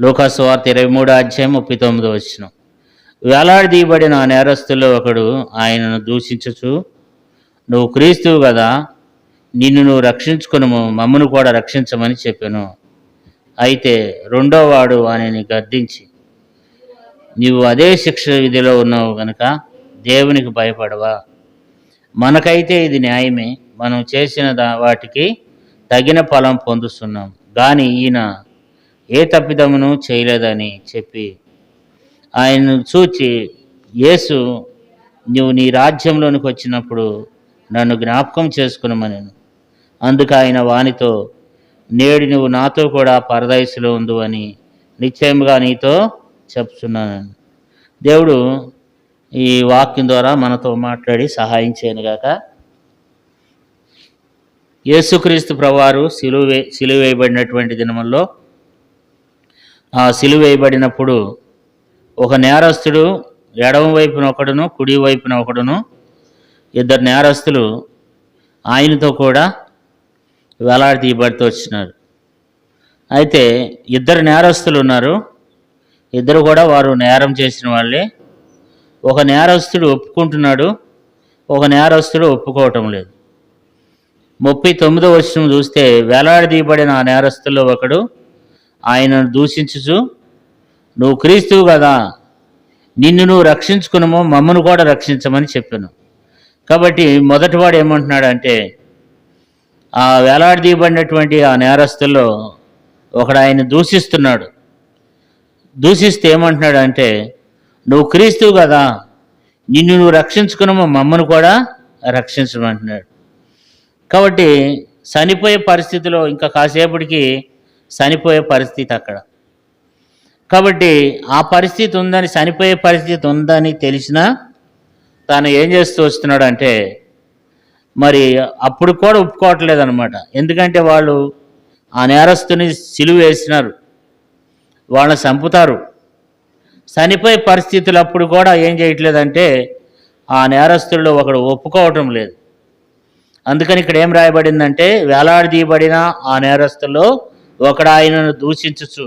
లోకాసువార్త ఇరవై మూడు అధ్యాయం ముప్పై తొమ్మిది వచ్చిన వేలాడదీయబడిన ఆ నేరస్తుల్లో ఒకడు ఆయనను దూషించచ్చు నువ్వు క్రీస్తువు కదా నిన్ను నువ్వు రక్షించుకును మమ్మను కూడా రక్షించమని చెప్పాను. అయితే రెండోవాడు ఆయనని గద్దించి నీవు అదే శిక్ష విధిలో ఉన్నావు గనుక దేవునికి భయపడవా? మనకైతే ఇది న్యాయమే. మనం చేసిన దా- వాటికి తగిన ఫలం పొందుతున్నాం కానీ ఈయన ఏ తప్పిదమును చేయలేదని చెప్పి ఆయన్ను చూచి యేసు నువ్వు నీ రాజ్యంలోనికి వచ్చినప్పుడు నన్ను జ్ఞాపకం చేసుకునమని అందుకు ఆయన వానితో నేడు నువ్వు నాతో కూడా పరదయసులో ఉండు అని నిశ్చయముగా నీతో చెప్తున్నాను దేవుడు ఈ వాక్యం ద్వారా మనతో మాట్లాడి సహాయం చేయనుగాక యేసుక్రీస్తు ప్రవారు సిలువే సిలువేయబడినటువంటి దినముల్లో ఆ సిలువ వేయబడినప్పుడు ఒక నేరస్తుడు ఎడమ వైపున ఒకడును కుడి వైపున ఒకడును. ఇద్దరు నేరస్తులు ఆయనతో కూడా వేలాడదీయబడితో వచ్చినారు. అయితే ఇద్దరు నేరస్తులు ఉన్నారు. ఇద్దరు కూడా వారు నేరం చేసిన వాళ్ళే. ఒక నేరస్తుడు ఒప్పుకుంటున్నాడు ఒక నేరస్తుడు ఒప్పుకోవటం లేదు. ముప్పై తొమ్మిదో వచ్చిన చూస్తే వేలాడదీయబడిన ఆ నేరస్తుల్లో ఒకడు ఆయనను దూషించుచు నువ్వు క్రీస్తువు కదా నిన్ను నువ్వు రక్షించుకునము మమ్మను కూడా రక్షించమని చెప్పాను. కాబట్టి మొదటివాడు ఏమంటున్నాడంటే ఆ వేలాడదీయబడినటువంటి ఆ నేరస్తుల్లో ఒకడు ఆయన దూషిస్తున్నాడు. దూషిస్తే ఏమంటున్నాడు అంటే నువ్వు క్రీస్తువు కదా నిన్ను నువ్వు రక్షించుకున్నాము మమ్మను కూడా రక్షించమంటున్నాడు కాబట్టి చనిపోయే పరిస్థితిలో ఇంకా కాసేపటికి చనిపోయే పరిస్థితి అక్కడ. కాబట్టి ఆ పరిస్థితి ఉందని చనిపోయే పరిస్థితి ఉందని తెలిసినా తాను ఏం చేస్తూ వస్తున్నాడు అంటే మరి అప్పుడు కూడా ఒప్పుకోవట్లేదు అనమాట ఎందుకంటే వాళ్ళు ఆ నేరస్తుని సిలువ వేసినారు. వాళ్ళని చంపుతారు. చనిపోయే పరిస్థితులు అప్పుడు కూడా ఏం చేయట్లేదంటే ఆ నేరస్తుల్లో ఒకడు ఒప్పుకోవటం లేదు. అందుకని ఇక్కడ ఏం రాయబడిందంటే వేలాడదీయబడిన ఆ నేరస్తుల్లో ఒకడు ఆయనను దూషించచ్చు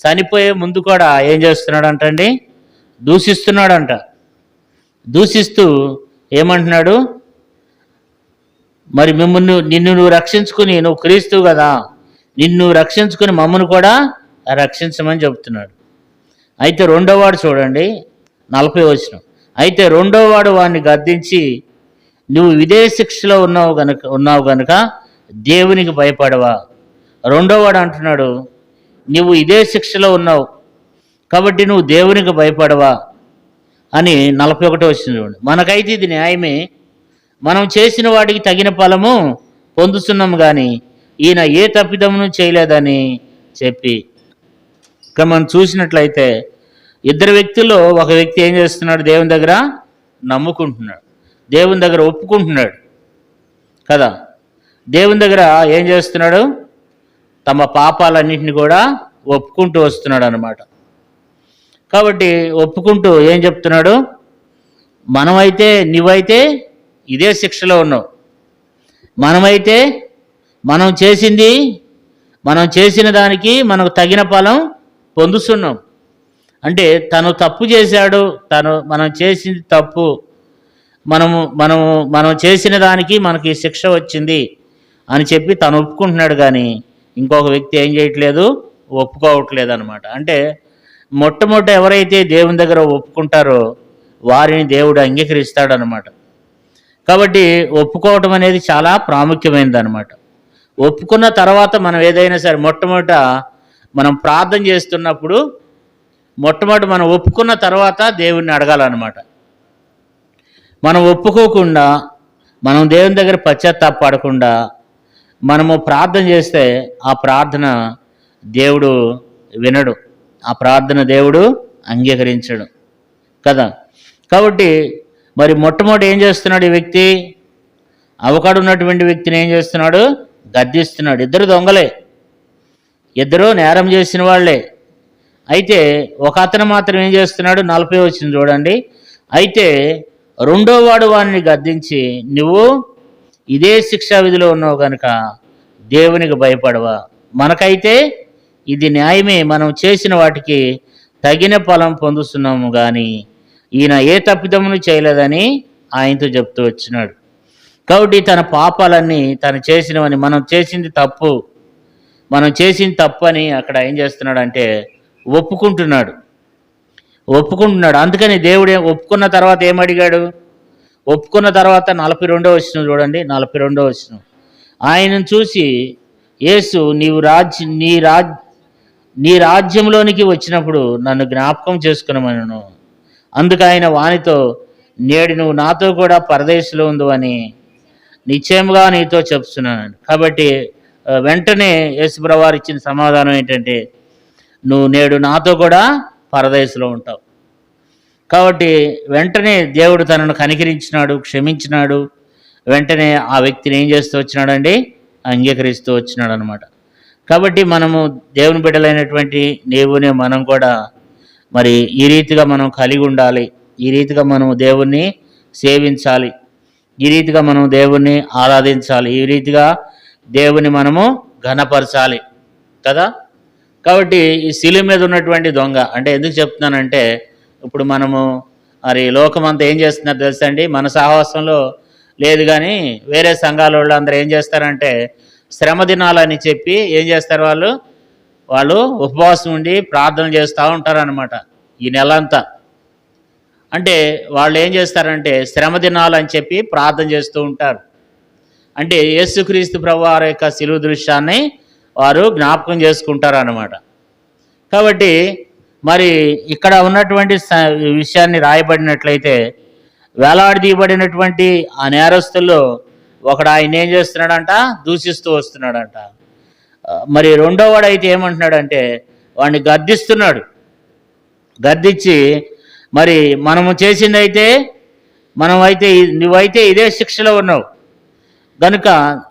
చనిపోయే ముందు కూడా ఏం చేస్తున్నాడంటండి? దూషిస్తున్నాడంట. దూషిస్తూ ఏమంటున్నాడు? మరి మిమ్మల్ని నిన్ను నువ్వు రక్షించుకుని నువ్వు క్రీస్తువు కదా నిన్ను రక్షించుకుని మమ్మను కూడా రక్షించమని చెబుతున్నాడు. అయితే రెండోవాడు చూడండి నలభై వచ్చిన అయితే రెండోవాడు వాడిని గద్దించి నువ్వు ఇదే శిక్షలో ఉన్నావు గనుక ఉన్నావు గనుక దేవునికి భయపడవా? రెండోవాడు అంటున్నాడు నువ్వు ఇదే శిక్షలో ఉన్నావు కాబట్టి నువ్వు దేవునికి భయపడవా? అని నలభై ఒకటో వచ్చింది మనకైతే ఇది న్యాయమే. మనం చేసిన వాటికి తగిన ఫలము పొందుతున్నాము కానీ ఈయన ఏ తప్పిదమును చేయలేదని చెప్పి. ఇక్కడ మనం చూసినట్లయితే ఇద్దరు వ్యక్తుల్లో ఒక వ్యక్తి ఏం చేస్తున్నాడు? దేవుని దగ్గర నమ్ముకుంటున్నాడు. దేవుని దగ్గర ఒప్పుకుంటున్నాడు కదా. దేవుని దగ్గర ఏం చేస్తున్నాడు? తమ పాపాలన్నింటిని కూడా ఒప్పుకుంటూ వస్తున్నాడు అనమాట కాబట్టి ఒప్పుకుంటూ ఏం చెప్తున్నాడు? మనమైతే నువ్వైతే ఇదే శిక్షలో ఉన్నావు. మనమైతే మనం చేసింది మనం చేసిన దానికి మనకు తగిన ఫలం పొందుతున్నాం అంటే తను తప్పు చేశాడు తను మనం చేసింది తప్పు మనము మనము మనం చేసిన దానికి మనకి శిక్ష వచ్చింది అని చెప్పి తను ఒప్పుకుంటున్నాడు కానీ ఇంకొక వ్యక్తి ఏం చేయట్లేదు? ఒప్పుకోవట్లేదు అనమాట అంటే మొట్టమొదట ఎవరైతే దేవుని దగ్గర ఒప్పుకుంటారో వారిని దేవుడు అంగీకరిస్తాడనమాట కాబట్టి ఒప్పుకోవటం అనేది చాలా ప్రాముఖ్యమైనది అనమాట ఒప్పుకున్న తర్వాత మనం ఏదైనా సరే మొట్టమొదట మనం ప్రార్థన చేస్తున్నప్పుడు మొట్టమొదటి మనం ఒప్పుకున్న తర్వాత దేవుణ్ణి అడగాలన్నమాట. మనం ఒప్పుకోకుండా మనం దేవుని దగ్గర పశ్చాత్తాపడకుండా మనము ప్రార్థన చేస్తే ఆ ప్రార్థన దేవుడు వినడు. ఆ ప్రార్థన దేవుడు అంగీకరించడు. కదా? కాబట్టి మరి మొట్టమొదటి ఏం చేస్తున్నాడు ఈ వ్యక్తి? అవకాడు ఉన్నటువంటి వ్యక్తిని ఏం చేస్తున్నాడు? గద్దిస్తున్నాడు. ఇద్దరు దొంగలే. ఇద్దరు నేరం చేసిన వాళ్ళే. అయితే ఒక అతను మాత్రం ఏం చేస్తున్నాడు? నలభై వచ్చింది చూడండి. అయితే రెండో వాడు వాడిని గద్దించి నువ్వు ఇదే శిక్షా విధిలో ఉన్నావు కనుక దేవునికి భయపడవా? మనకైతే ఇది న్యాయమే. మనం చేసిన వాటికి తగిన ఫలం పొందుతున్నాము కానీ ఈయన ఏ తప్పిదమును చేయలేదని ఆయనతో చెప్తూ వచ్చినాడు. కాబట్టి తన పాపాలన్నీ తను చేసినవని మనం చేసింది తప్పు మనం చేసింది తప్పు అని అక్కడ ఏం చేస్తున్నాడు అంటే ఒప్పుకుంటున్నాడు. ఒప్పుకుంటున్నాడు. అందుకని దేవుడు ఒప్పుకున్న తర్వాత ఏమడిగాడు? ఒప్పుకున్న తర్వాత నలభై రెండో వచ్చిన చూడండి నలభై రెండో వచ్చిన ఆయనను చూసి యేసు నీవు రాజ్య నీ రాజ్ నీ రాజ్యంలోనికి వచ్చినప్పుడు నన్ను జ్ఞాపకం చేసుకునమను అందుకు ఆయన వానితో నేడు నువ్వు నాతో కూడా పరదేశంలో ఉండు అని నిశ్చయముగా నీతో చెప్తున్నాను. కాబట్టి వెంటనే వెంటనే యేసుప్రవారు ఇచ్చిన సమాధానం ఏంటంటే నువ్వు నేడు నాతో కూడా పరదేశంలో ఉంటావు. కాబట్టి వెంటనే దేవుడు తనను కనికరించినాడు క్షమించినాడు. వెంటనే ఆ వ్యక్తిని ఏం చేస్తూ వచ్చినాడండి? అంగీకరిస్తూ వచ్చినాడు అనమాట కాబట్టి మనము దేవుని బిడ్డలైనటువంటి నీవునే మనం కూడా మరి ఈ రీతిగా మనం కలిగి ఉండాలి. ఈ రీతిగా మనం దేవుణ్ణి సేవించాలి. ఈ రీతిగా మనం దేవుణ్ణి ఆరాధించాలి. ఈ రీతిగా దేవుని మనము ఘనపరచాలి. కదా? కాబట్టి ఈ శిలువ మీద ఉన్నటువంటి దొంగ అంటే ఎందుకు చెప్తున్నానంటే ఇప్పుడు మనము మరి లోకమంతా ఏం చేస్తున్నారు తెలుసా అండి మన సహవాసంలో లేదు కానీ వేరే సంఘాల వాళ్ళు అందరూ ఏం చేస్తారంటే శ్రమ దినాలని చెప్పి ఏం చేస్తారు వాళ్ళు? వాళ్ళు ఉపవాసం ఉండి ప్రార్థన చేస్తూ ఉంటారు అనమాట ఈ నెల అంతా అంటే వాళ్ళు ఏం చేస్తారంటే శ్రమ దినాలని అని చెప్పి ప్రార్థన చేస్తూ ఉంటారు. అంటే యేసుక్రీస్తు ప్రభు వారి యొక్క శిలువ దృశ్యాన్ని వారు జ్ఞాపకం చేసుకుంటారు అనమాట కాబట్టి మరి ఇక్కడ ఉన్నటువంటి విషయాన్ని రాయబడినట్లయితే వేలాడదీయబడినటువంటి ఆ నేరస్తుల్లో ఒకడు ఆయన ఏం చేస్తున్నాడంట? దూషిస్తూ వస్తున్నాడంట. మరి రెండో వాడు అయితే ఏమంటున్నాడంటే వాడిని గద్దిస్తున్నాడు. గద్దించి మరి మనము చేసిందైతే మనం అయితే నువ్వైతే ఇదే శిక్షలో ఉన్నావు. కనుక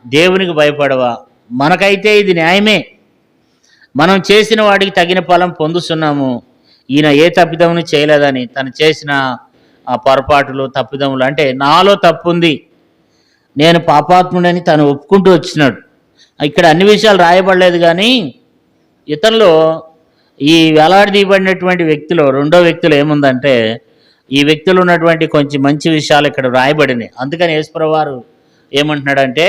దేవునికి భయపడవా? మనకైతే ఇది న్యాయమే. మనం చేసిన వాడికి తగిన ఫలం పొందుతున్నాము ఈయన ఏ తప్పిదమును చేయలేదని తను చేసిన ఆ పొరపాటులు తప్పిదములు అంటే నాలో తప్పు ఉంది నేను పాపాత్ముడని తను ఒప్పుకుంటూ వచ్చినాడు. ఇక్కడ అన్ని విషయాలు రాయబడలేదు కానీ ఇతరులో ఈ వేలాడదీయబడినటువంటి వ్యక్తిలో రెండో వ్యక్తిలో ఏముందంటే ఈ వ్యక్తిలో ఉన్నటువంటి కొంచెం మంచి విషయాలు ఇక్కడ రాయబడినాయి. అందుకని యేసుప్రవారు ఏమంటున్నాడంటే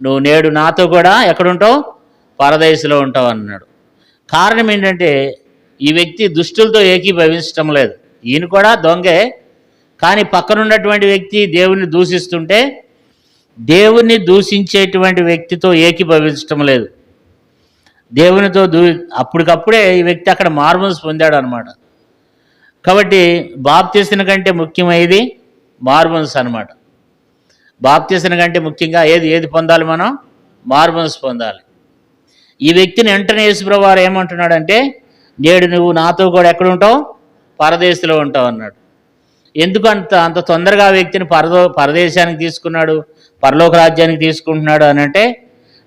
నువ్వు నేడు నాతో కూడా ఎక్కడుంటావు? పరదేశంలో ఉంటావు అన్నాడు. కారణం ఏంటంటే ఈ వ్యక్తి దుష్టులతో ఏకీభవించడం లేదు. ఈయన కూడా దొంగే. కానీ పక్కనున్నటువంటి వ్యక్తి దేవుని దూషిస్తుంటే దేవుణ్ణి దూషించేటువంటి వ్యక్తితో ఏకీభవించటం లేదు. దేవునితో దూ అప్పటికప్పుడే ఈ వ్యక్తి అక్కడ మార్మల్స్ పొందాడు అనమాట కాబట్టి బాప్తీసిన కంటే ముఖ్యమైనది మార్మల్స్ అనమాట బాప్తీసిన కంటే ముఖ్యంగా ఏది ఏది పొందాలి మనం? మార్మల్స్ పొందాలి. ఈ వ్యక్తిని వెంటనే యేసుప్రభు వారు ఏమంటున్నాడంటే నేడు నువ్వు నాతో కూడా ఎక్కడ ఉంటావు పరదేశంలో ఉంటావు అన్నాడు. ఎందుకు అంత అంత తొందరగా ఆ వ్యక్తిని పరదో పరదేశానికి తీసుకున్నాడు పరలోక రాజ్యానికి తీసుకుంటున్నాడు అని అంటే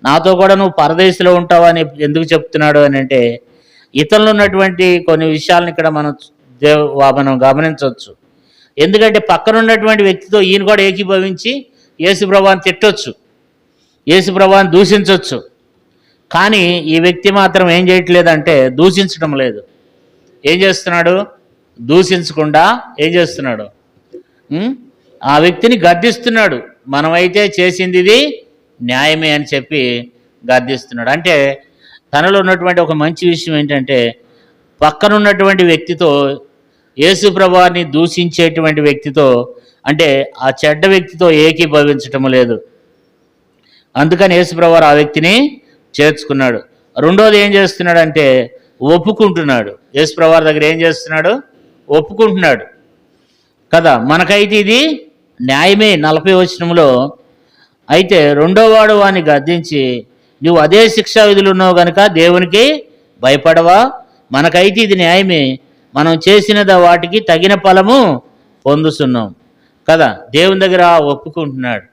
నాతో కూడా నువ్వు పరదేశంలో ఉంటావు అని ఎందుకు చెప్తున్నాడు అని అంటే ఇతరులు ఉన్నటువంటి కొన్ని విషయాలను ఇక్కడ మనం దేవ మనం గమనించవచ్చు. ఎందుకంటే పక్కన ఉన్నటువంటి వ్యక్తితో ఈయన కూడా ఏకీభవించి యేసు ప్రభాన్ని తిట్టొచ్చు యేసు ప్రభాన్ని దూషించవచ్చు కానీ ఈ వ్యక్తి మాత్రం ఏం చేయట్లేదంటే దూషించడం లేదు. ఏం చేస్తున్నాడు? దూషించకుండా ఏం చేస్తున్నాడు? ఆ వ్యక్తిని గద్దిస్తున్నాడు. మనమైతే చేసింది ఇది న్యాయమే అని చెప్పి గద్దిస్తున్నాడు. అంటే తనలో ఉన్నటువంటి ఒక మంచి విషయం ఏంటంటే పక్కన ఉన్నటువంటి వ్యక్తితో యేసు ప్రభాన్ని దూషించేటువంటి వ్యక్తితో అంటే ఆ చెడ్డ వ్యక్తితో ఏకీభవించటం లేదు. అందుకని యేసుప్రభు ఆ వ్యక్తిని చేర్చుకున్నాడు. రెండోది ఏం చేస్తున్నాడంటే ఒప్పుకుంటున్నాడు. యేసుప్రభు దగ్గర ఏం చేస్తున్నాడు? ఒప్పుకుంటున్నాడు. కదా మనకైతే ఇది న్యాయమే. నలభై వచనంలో అయితే రెండోవాడు వాని గద్దించి నువ్వు అదే శిక్షా విధులు ఉన్నావు గనుక దేవునికి భయపడవా? మనకైతే ఇది న్యాయమే. మనం చేసిన వాటికి తగిన ఫలము పొందుతున్నాం కదా దేవుని దగ్గర ఒప్పుకుంటున్నాడు.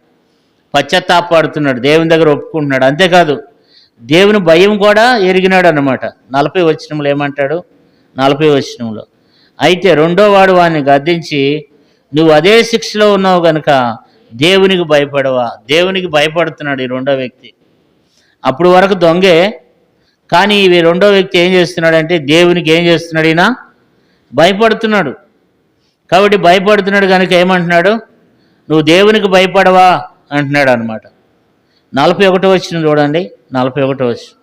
పశ్చాత్తాపడుతున్నాడు. దేవుని దగ్గర ఒప్పుకుంటున్నాడు. అంతేకాదు దేవుని భయం కూడా ఎరిగినాడు అనమాట నలభై వచనంలో ఏమంటాడు? నలభై వచనంలో అయితే రెండో వాడు వాడిని గద్దించి నువ్వు అదే శిక్షలో ఉన్నావు గనుక దేవునికి భయపడవా? దేవునికి భయపడుతున్నాడు ఈ రెండో వ్యక్తి. అప్పుడు వరకు దొంగే కానీ ఇవి రెండో వ్యక్తి ఏం చేస్తున్నాడంటే దేవునికి ఏం చేస్తున్నాడు ఈయన? భయపడుతున్నాడు. కాబట్టి భయపడుతున్నాడు కనుక ఏమంటున్నాడు? నువ్వు దేవునికి భయపడవా? అంటున్నాడు అనమాట నలభై ఒకటో వచ్చిన చూడండి. నలభై ఒకటో వచ్చిన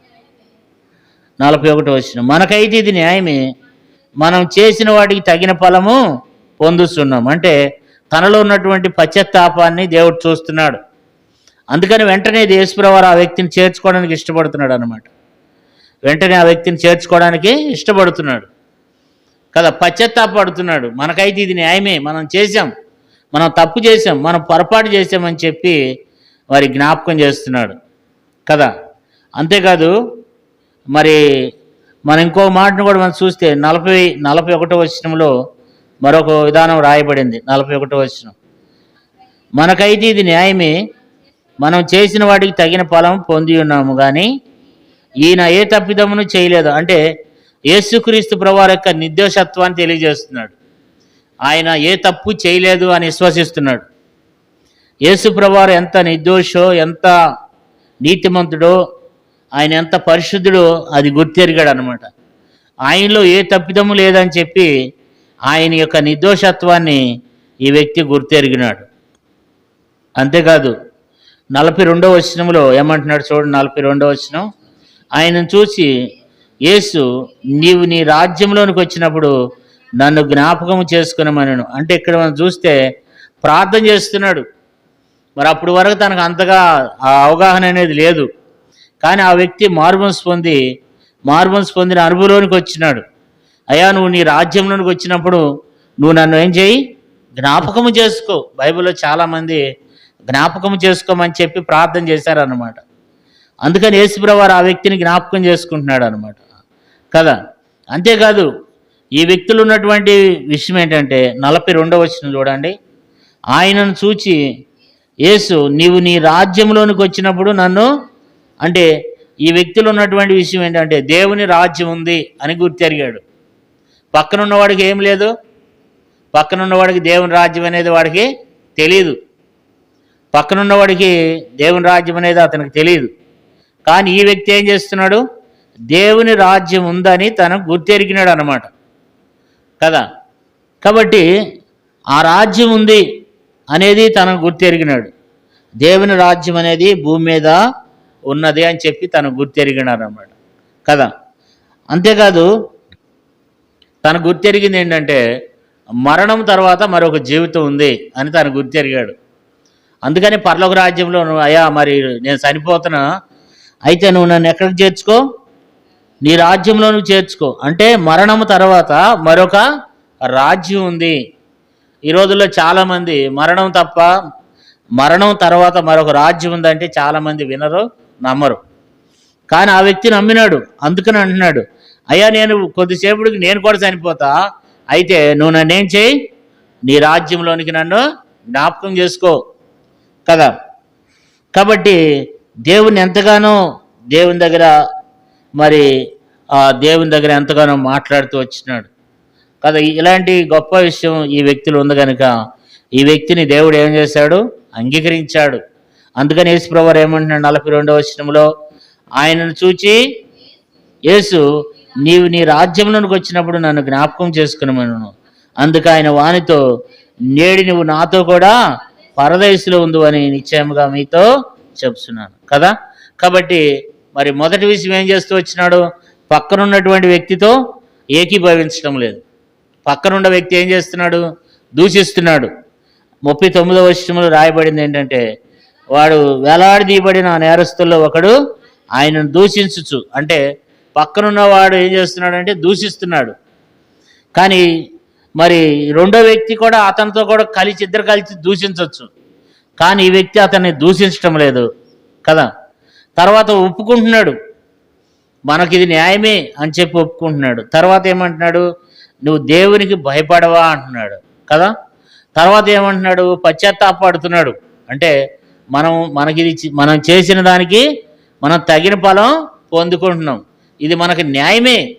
నలభై ఒకటో వచ్చిన మనకైతే ఇది న్యాయమే. మనం చేసిన వాటికి తగిన ఫలము పొందుతున్నాం అంటే తనలో ఉన్నటువంటి పశ్చత్తాపాన్ని దేవుడు చూస్తున్నాడు. అందుకని వెంటనే దేశప్రవారు ఆ వ్యక్తిని చేర్చుకోవడానికి ఇష్టపడుతున్నాడు అనమాట వెంటనే ఆ వ్యక్తిని చేర్చుకోవడానికి ఇష్టపడుతున్నాడు. కదా పశ్చత్తాపడుతున్నాడు. మనకైతే ఇది న్యాయమే. మనం చేసాం మనం తప్పు చేసాం మనం పొరపాటు చేసామని చెప్పి వారి జ్ఞాపకం చేస్తున్నాడు. కదా? అంతేకాదు మరి మనం ఇంకో మాటను కూడా మనం చూస్తే నలభై నలభై ఒకటో వచనంలో మరొక విధానం రాయబడింది. నలభై ఒకటో వచనం. మనకైతే ఇది న్యాయమే. మనం చేసిన వాటికి తగిన ఫలం పొంది ఉన్నాము కానీ ఈయన ఏ తప్పిదమును చేయలేదు. అంటే యేసుక్రీస్తు ప్రభువారి యొక్క నిర్దోషత్వాన్ని తెలియజేస్తున్నాడు. ఆయన ఏ తప్పు చేయలేదు అని విశ్వసిస్తున్నాడు. యేసుప్రవారు ఎంత నిర్దోషో ఎంత నీతిమంతుడో ఆయన ఎంత పరిశుద్ధుడో అది గుర్తెరిగాడు అనమాట ఆయనలో ఏ తప్పిదము లేదని చెప్పి ఆయన యొక్క నిర్దోషత్వాన్ని ఈ వ్యక్తి గుర్తెరిగినాడు. అంతేకాదు నలభై రెండవ వచనంలో ఏమంటున్నాడు చూడండి నలభై రెండవ వచనం. ఆయనను చూసి యేసు నీవు నీ రాజ్యంలోనికి వచ్చినప్పుడు నన్ను జ్ఞాపకం చేసుకునమనను. అంటే ఇక్కడ మనం చూస్తే ప్రార్థన చేస్తున్నాడు. మరి అప్పుడు వరకు తనకు అంతగా ఆ అవగాహన అనేది లేదు. కానీ ఆ వ్యక్తి మార్మం పొంది మార్మం పొందిన అనుభవంలోనికి వచ్చినాడు. అయ్యా నువ్వు నీ రాజ్యంలోనికి వచ్చినప్పుడు నువ్వు నన్ను ఏం చేయి? జ్ఞాపకము చేసుకో. బైబిల్లో చాలామంది జ్ఞాపకము చేసుకోమని చెప్పి ప్రార్థన చేశారన్నమాట. అందుకని యేసుప్రవారు ఆ వ్యక్తిని జ్ఞాపకం చేసుకుంటున్నాడు అనమాట కదా? అంతేకాదు ఈ వ్యక్తులు ఉన్నటువంటి విషయం ఏంటంటే నలభై రెండవ వచ్చిన చూడండి. ఆయనను చూచి యేసు నీవు నీ రాజ్యంలోనికి వచ్చినప్పుడు నన్ను అంటే ఈ వ్యక్తులు ఉన్నటువంటి విషయం ఏంటంటే దేవుని రాజ్యం ఉంది అని గుర్తెరిగాడు పక్కన ఉన్నవాడికి ఏం లేదు? పక్కన ఉన్నవాడికి దేవుని రాజ్యం అనేది వాడికి తెలియదు పక్కన ఉన్నవాడికి దేవుని రాజ్యం అనేది అతనికి తెలియదు కానీ ఈ వ్యక్తి ఏం చేస్తున్నాడు? దేవుని రాజ్యం ఉందని తను గుర్తెరిగినాడు అనమాట కదా? కాబట్టి ఆ రాజ్యం ఉంది. అనేది తనకు గుర్తెరిగినాడు. దేవుని రాజ్యం అనేది భూమి మీద ఉన్నది అని చెప్పి తను గుర్తెరిగినారు అన్నమాట కదా? అంతేకాదు తను గుర్తెరిగింది ఏంటంటే మరణం తర్వాత మరొక జీవితం ఉంది అని తను గుర్తెరిగాడు. అందుకని పర్లోక రాజ్యంలో నువ్వు అయ్యా మరి నేను చనిపోతున్నా. అయితే నువ్వు నన్ను ఎక్కడికి చేర్చుకో? నీ రాజ్యంలో నువ్వు చేర్చుకో. అంటే మరణం తర్వాత మరొక రాజ్యం ఉంది. ఈ రోజుల్లో చాలామంది మరణం తప్ప మరణం తర్వాత మరొక రాజ్యం ఉందంటే చాలామంది వినరు నమ్మరు. కానీ ఆ వ్యక్తి నమ్మినాడు అందుకని అంటున్నాడు. అయ్యా నేను కొద్దిసేపుడికి నేను కూడా చనిపోతా. అయితే నువ్వు నన్ను ఏం చేయి? నీ రాజ్యంలోనికి నన్ను జ్ఞాపకం చేసుకో కదా. కాబట్టి దేవుని ఎంతగానో దేవుని దగ్గర మరి ఆ దేవుని దగ్గర ఎంతగానో మాట్లాడుతూ వచ్చినాడు. కదా ఇలాంటి గొప్ప విషయం ఈ వ్యక్తిలో ఉంది కనుక ఈ వ్యక్తిని దేవుడు ఏం చేశాడు? అంగీకరించాడు. అందుకని యేసుప్రభు ఏమంటున్నాడు నలభై రెండవ వచనంలో ఆయనను చూచి యేసు నీవు నీ రాజ్యంలోనికి వచ్చినప్పుడు నన్ను జ్ఞాపకం చేసుకున్నాను అందుకు ఆయన వానితో నేడు నువ్వు నాతో కూడా పరదేశంలో ఉండు అని నిశ్చయముగా మీతో చెప్తున్నాను. కదా? కాబట్టి మరి మొదటి విషయం ఏం చేస్తూ వచ్చినాడు? పక్కనున్నటువంటి వ్యక్తితో ఏకీభవించడం లేదు. పక్కనున్న వ్యక్తి ఏం చేస్తున్నాడు? దూషిస్తున్నాడు. ముప్పై తొమ్మిదవ వర్షంలో రాయబడింది ఏంటంటే వాడు వేలాడదీయబడిన నేరస్తుల్లో ఒకడు ఆయనను దూషించచ్చు అంటే పక్కనున్న వాడు ఏం చేస్తున్నాడంటే దూషిస్తున్నాడు. కానీ మరి రెండో వ్యక్తి కూడా అతనితో కూడా కలిసి ఇద్దరు కలిసి దూషించవచ్చు కానీ ఈ వ్యక్తి అతన్ని దూషించడం లేదు. కదా? తర్వాత ఒప్పుకుంటున్నాడు. మనకి ఇది న్యాయమే అని చెప్పి ఒప్పుకుంటున్నాడు. తర్వాత ఏమంటున్నాడు? నువ్వు దేవునికి భయపడవా అంటున్నాడు. కదా? తర్వాత ఏమంటున్నాడు? పశ్చాత్తాపడుతున్నాడు. అంటే మనం మనకి ఇది మనం చేసిన దానికి మనం తగిన ఫలం పొందుకుంటున్నాం. ఇది మనకి న్యాయమే.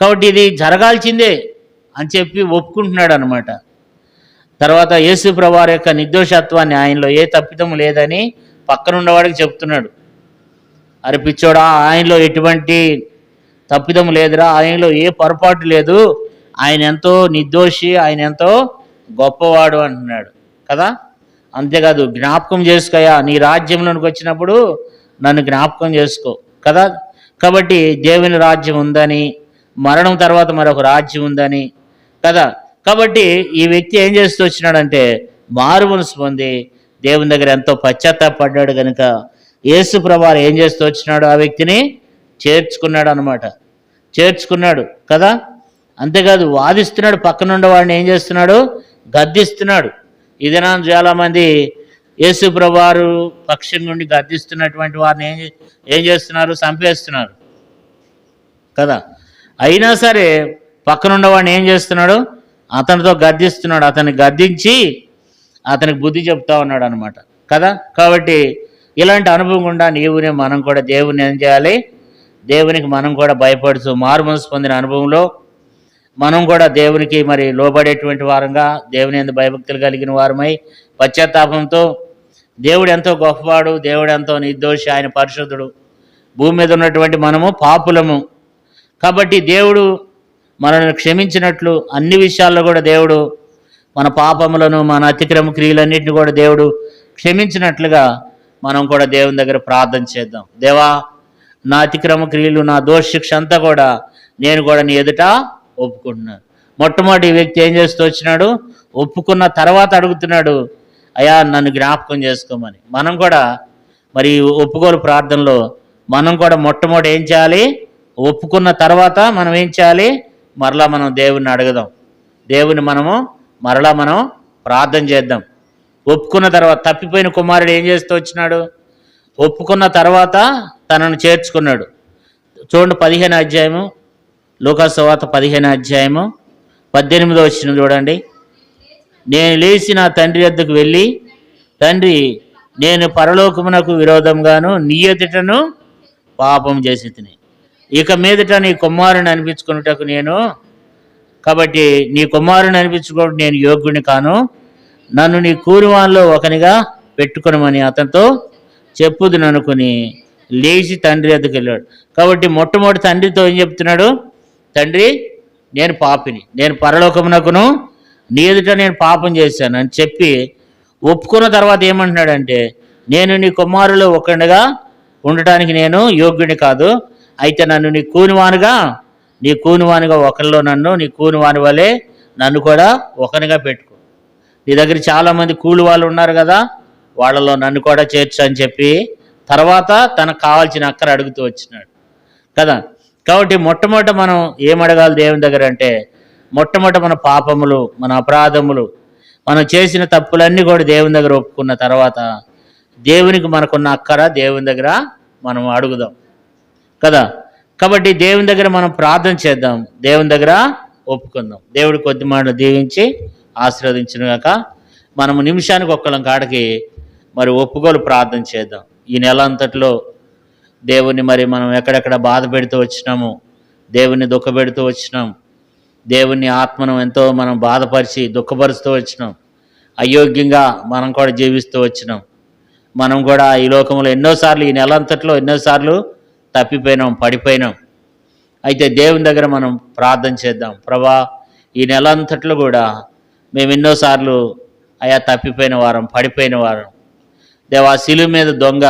కాబట్టి ఇది జరగాల్సిందే అని చెప్పి ఒప్పుకుంటున్నాడు అనమాట తర్వాత యేసు ప్రభువారి యొక్క నిర్దోషత్వాన్ని ఆయనలో ఏ తప్పిదం లేదని పక్కనున్నవాడికి చెప్తున్నాడు. అరే పిచ్చోడా ఆయనలో ఎటువంటి తప్పిదం లేదురా ఆయనలో ఏ పొరపాటు లేదు. ఆయన ఎంతో నిర్దోషి ఆయన ఎంతో గొప్పవాడు అంటున్నాడు కదా? అంతేకాదు జ్ఞాపకం చేసుకోయా నీ రాజ్యంలోనికి వచ్చినప్పుడు నన్ను జ్ఞాపకం చేసుకో కదా? కాబట్టి దేవుని రాజ్యం ఉందని మరణం తర్వాత మరొక రాజ్యం ఉందని కదా? కాబట్టి ఈ వ్యక్తి ఏం చేస్తూ వచ్చినాడంటే మారు మనసు పొంది దేవుని దగ్గర ఎంతో పశ్చాత్తాపడ్డాడు కనుక యేసు ప్రభావం ఏం చేస్తూ వచ్చినాడు? ఆ వ్యక్తిని చేర్చుకున్నాడు అనమాట చేర్చుకున్నాడు కదా? అంతేకాదు వాదిస్తున్నాడు పక్కనుండే వాడిని ఏం చేస్తున్నాడు? గద్దిస్తున్నాడు. ఇదేనా చాలామంది యేసు ప్రభువారు పక్షం నుండి గద్దిస్తున్నటువంటి వారిని ఏం ఏం చేస్తున్నారు? చంపేస్తున్నారు. కదా? అయినా సరే పక్కనున్న వాడిని ఏం చేస్తున్నాడు? అతనితో గద్దిస్తున్నాడు. అతన్ని గద్దించి అతనికి బుద్ధి చెప్తా ఉన్నాడు అనమాట కదా? కాబట్టి ఇలాంటి అనుభవం గుండా నీవునే మనం కూడా దేవుని ఏం చేయాలి? దేవునికి మనం కూడా భయపడుతూ మారు మనసు పొందిన అనుభవంలో మనం కూడా దేవునికి మరి లోబడేటువంటి వారంగా దేవుని ఎందు భయభక్తులు కలిగిన వారమై పశ్చాత్తాపంతో దేవుడు ఎంతో గొప్పవాడు దేవుడు ఎంతో నిర్దోషి ఆయన పరిశుద్ధుడు. భూమి మీద ఉన్నటువంటి మనము పాపులము. కాబట్టి దేవుడు మనల్ని క్షమించినట్లు అన్ని విషయాల్లో కూడా దేవుడు మన పాపములను మన అతిక్రమ క్రియలన్నింటినీ కూడా దేవుడు క్షమించినట్లుగా మనం కూడా దేవుని దగ్గర ప్రార్థన చేద్దాం. దేవా నా అతిక్రమ క్రియలు నా దోషశిక్ష అంతా కూడా నేను కూడా నీ ఎదుట ఒప్పుకుంటున్నాను మొట్టమొదటి వ్యక్తి ఏం చేస్తూ వచ్చినాడు? ఒప్పుకున్న తర్వాత అడుగుతున్నాడు అయ్యా నన్ను జ్ఞాపకం చేసుకోమని. మనం కూడా మరి ఒప్పుకోలు ప్రార్థనలో మనం కూడా మొట్టమొదటి ఏం చేయాలి? ఒప్పుకున్న తర్వాత మనం ఏం చేయాలి? మరలా మనం దేవుణ్ణి అడుగుదాం. దేవుని మనము మరలా మనం ప్రార్థన చేద్దాం. ఒప్పుకున్న తర్వాత తప్పిపోయిన కుమారుడు ఏం చేస్తూ వచ్చినాడు? ఒప్పుకున్న తర్వాత తనను చేర్చుకున్నాడు. చూడండి పదిహేను అధ్యాయము. లోకాసవాత పదిహేను అధ్యాయము పద్దెనిమిదో వచ్చిన చూడండి. నేను లేచి నా తండ్రి వద్దకు వెళ్ళి తండ్రి నేను పరలోకమునకు విరోధంగాను నీ ఎదుటను పాపం చేసి తిని. ఇక మీదట నీ కుమారుని అనిపించుకున్నటకు నేను కాబట్టి నీ కుమారుని అనిపించుకోవడం నేను యోగ్యుని కాను. నన్ను నీ కూరివాన్లో ఒకనిగా పెట్టుకునమని అతనితో చెప్పుదును అనుకుని లేచి తండ్రి వద్దకు వెళ్ళాడు. కాబట్టి మొట్టమొదటి తండ్రితో ఏం చెప్తున్నాడు? తండ్రి నేను పాపిని. నేను పరలోకమునకును నీ ఎదుట నేను పాపం చేశాను అని చెప్పి ఒప్పుకున్న తర్వాత ఏమంటున్నాడంటే నేను నీ కుమారులు ఒకనిగా ఉండటానికి నేను యోగ్యుని కాదు. అయితే నన్ను నీ కూనివానుగా నీ కూనివానిగా ఒకరిలో నన్ను నీ కూనివాని వలె నన్ను కూడా ఒకరిగా పెట్టుకో. నీ దగ్గర చాలామంది కూలి వాళ్ళు ఉన్నారు కదా వాళ్ళలో నన్ను కూడా చేర్చు అని చెప్పి తర్వాత తనకు కావాల్సిన అక్కర అడుగుతూ వచ్చినాడు. కదా? కాబట్టి మొట్టమొదట మనం ఏం అడగాలి దేవుని దగ్గర అంటే మొట్టమొదట మన పాపములు మన అపరాధములు మనం చేసిన తప్పులన్నీ కూడా దేవుని దగ్గర ఒప్పుకున్న తర్వాత దేవునికి మనకున్న అక్కర దేవుని దగ్గర మనం అడుగుదాం. కదా? కాబట్టి దేవుని దగ్గర మనం ప్రార్థన చేద్దాం. దేవుని దగ్గర ఒప్పుకుందాం. దేవుడి కొద్ది మాటలు దీవించి ఆశీర్వదించిన గాక మనము నిమిషానికి ఒక్కళ్ళం కాడికి మరి ఒప్పుకోలు ప్రార్థన చేద్దాం. ఈ నెల అంతట్లో దేవుని మరి మనం ఎక్కడెక్కడ బాధ పెడుతూ వచ్చినాము దేవుని దుఃఖపెడుతూ వచ్చినాం దేవుని ఆత్మను ఎంతో మనం బాధపరిచి దుఃఖపరుస్తూ వచ్చినాం అయోగ్యంగా మనం కూడా జీవిస్తూ వచ్చినాం. మనం కూడా ఈ లోకంలో ఎన్నోసార్లు ఈ నెల అంతట్లో ఎన్నోసార్లు తప్పిపోయినాం పడిపోయినాం. అయితే దేవుని దగ్గర మనం ప్రార్థన చేద్దాం. ప్రభా ఈ నెల అంతట్లో కూడా మేము ఎన్నోసార్లు అయా తప్పిపోయిన వారం పడిపోయిన వారం. దేవా శిలువు మీద దొంగ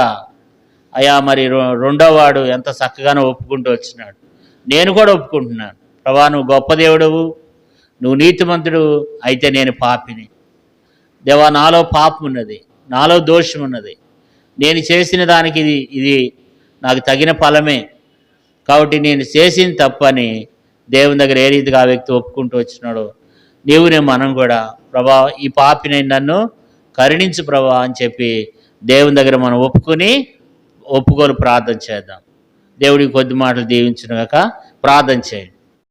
అయా మరి రొ- రెండో వాడు ఎంత చక్కగానో ఒప్పుకుంటూ వచ్చినాడు. నేను కూడా ఒప్పుకుంటున్నాను. ప్రభా నువ్వు గొప్ప దేవుడవు. నువ్వు నీతిమంతుడు అయితే నేను పాపిని. దేవా నాలో పాపం ఉన్నది నాలో దోషం ఉన్నది నేను చేసిన దానికి ఇది ఇది నాకు తగిన ఫలమే. కాబట్టి నేను చేసిన తప్పని దేవుని దగ్గర ఏ రీతిగా ఆ వ్యక్తి ఒప్పుకుంటూ వచ్చినాడో నీవునే మనం కూడా ప్రభా ఈ పాపిని నన్ను కరుణించు ప్రభా అని చెప్పి దేవుని దగ్గర మనం ఒప్పుకొని ఒప్పుకొని ప్రార్థన చేద్దాం. దేవుడికి కొద్ది మాటలు దీవించిన ప్రార్థన చేయండి.